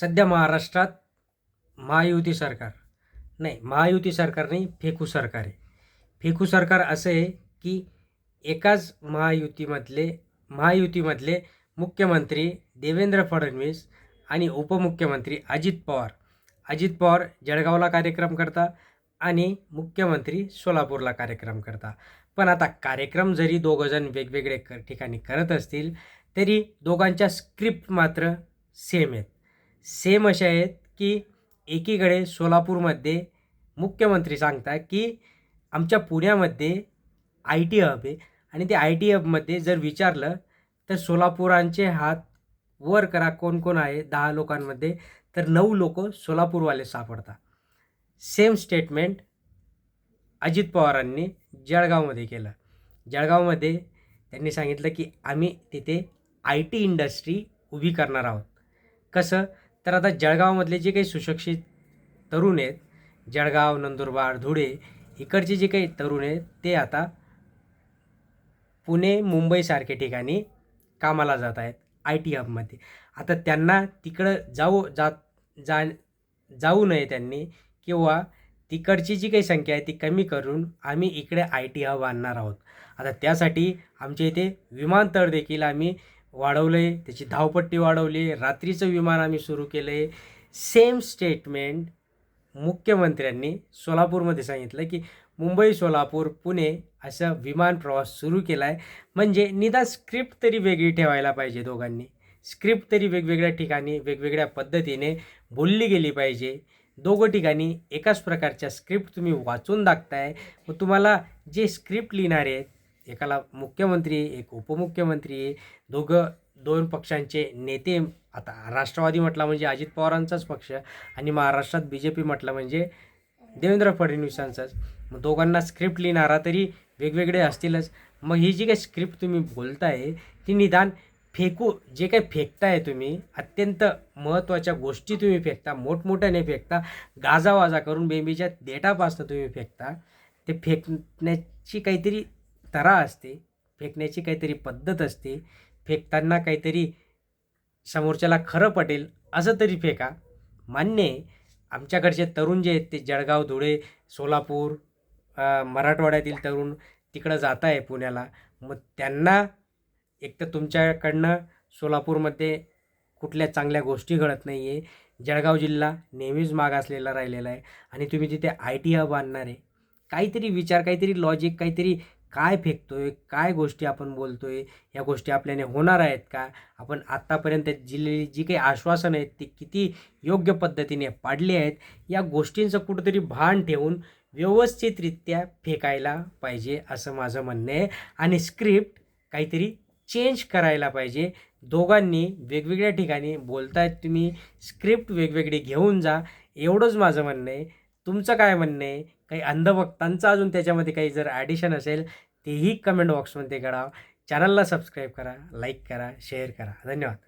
सध्या महाराष्ट्रात महायुती सरकार. नाही महायुती सरकार नाही फेकू सरकार आहे. फेकू सरकार असं आहे की एकाच महायुतीमधले महायुतीमधले मुख्यमंत्री देवेंद्र फडणवीस आणि उपमुख्यमंत्री अजित पवार. अजित पवार जळगावला कार्यक्रम करता आणि मुख्यमंत्री सोलापूरला कार्यक्रम करता. पण आता कार्यक्रम जरी दोघंजण वेगवेगळे क ठिकाणी करत असतील तरी दोघांच्या स्क्रिप्ट मात्र सेम आहेत. सेम असे आहेत की एकीकडे सोलापूरमध्ये मुख्यमंत्री सांगता की आमच्या पुण्यामध्ये आय टी हब आहे. आणि ते आय टी हबमध्ये जर विचारलं तर सोलापुरांचे हात वर करा कोण कोण आहे दहा लोकांमध्ये तर नऊ लोक सोलापूरवाले सापडतात. सेम स्टेटमेंट अजित पवारांनी जळगावमध्ये केलं. जळगावमध्ये त्यांनी सांगितलं की आम्ही तिथे आय टी इंडस्ट्री उभी करणार आहोत. कसं? तर आता जळगावमधले जे काही सुशिक्षित तरुण आहेत जळगाव नंदुरबार धुळे इकडचे जे काही तरुण आहेत ते आता पुणे मुंबईसारख्या ठिकाणी कामाला जात आहेत आय टी हबमध्ये. आता त्यांना तिकडं जाऊ जात जा जाऊ नये त्यांनी किंवा तिकडची जी काही संख्या आहे ती कमी करून आम्ही इकडे आय टी हब आणणार आहोत. आता त्यासाठी आमच्या इथे विमानतळ देखील आम्ही वाढवलं आहे त्याची धावपट्टी वाढवली रात्रीचं विमान आम्ही सुरू केलं आहे सेम स्टेटमेंट मुख्यमंत्र्यांनी सोलापूरमध्ये सांगितलं की मुंबई सोलापूर पुणे असं विमान प्रवास सुरू केला आहे म्हणजे निदान स्क्रिप्ट तरी वेगळी ठेवायला पाहिजे दोघांनी. स्क्रिप्ट तरी वेगवेगळ्या ठिकाणी वेगवेगळ्या पद्धतीने बोलली गेली पाहिजे. दोघं ठिकाणी एकाच प्रकारच्या स्क्रिप्ट तुम्ही वाचून दाखताय. व तुम्हाला जे स्क्रिप्ट लिहिणारे आहेत एकाला मुख्यमंत्री एक उपमुख्यमंत्री आहे दोघं दोन पक्षांचे नेते आता राष्ट्रवादी म्हटला म्हणजे अजित पवारांचाच पक्ष आणि महाराष्ट्रात बी जे पी म्हटलं म्हणजे देवेंद्र फडणवीसांचाच. मग दोघांना स्क्रिप्ट लिहिणारा तरी वेगवेगळे असतीलच. मग ही जी काही स्क्रिप्ट तुम्ही बोलताय ती निदान फेकू जे काही फेकताय तुम्ही अत्यंत महत्त्वाच्या गोष्टी तुम्ही फेकता मोठमोठ्याने फेकता गाजावाजा करून बेंबीच्या देठापासनं तुम्ही फेकता ते फेकण्याची काहीतरी तरा असते फेकण्याची काहीतरी पद्धत असते फेकताना काहीतरी समोरच्याला खरं पटेल असं तरी फेका. मान्य आहे आमच्याकडचे तरुण जे आहेत ते जळगाव धुळे सोलापूर मराठवाड्यातील तरुण तिकडं जात आहे पुण्याला. मग त्यांना एक तर तुमच्याकडनं सोलापूरमध्ये कुठल्या चांगल्या गोष्टी घडत नाही आहे जळगाव जिल्हा नेहमीच मागासलेला राहिलेला आहे. आणि तुम्ही तिथे आय टी हब आणणार आहे. काहीतरी विचार काहीतरी लॉजिक काहीतरी काय फेकतोय काय गोष्टी आपण बोलतोय या गोष्टी आपल्याने होणार आहेत का? आपण आत्तापर्यंत दिलेली जी काही आश्वासनं आहेत ती किती योग्य पद्धतीने पाडली आहेत या गोष्टींचं कुठंतरी भान ठेवून व्यवस्थितरित्या फेकायला पाहिजे असं माझं म्हणणं आहे. आणि स्क्रिप्ट काहीतरी चेंज करायला पाहिजे. दोघांनी वेगवेगळ्या ठिकाणी बोलतायत तुम्ही स्क्रिप्ट वेगवेगळी घेऊन जा एवढंच माझं म्हणणं आहे. तुमचं काय म्हणणं आहे? काही अंधभक्तांचं अजून त्याच्यामध्ये काही जर ॲडिशन असेल तेही कमेंट बॉक्समध्ये करा. चॅनलला सबस्क्राईब करा लाईक करा शेअर करा. धन्यवाद.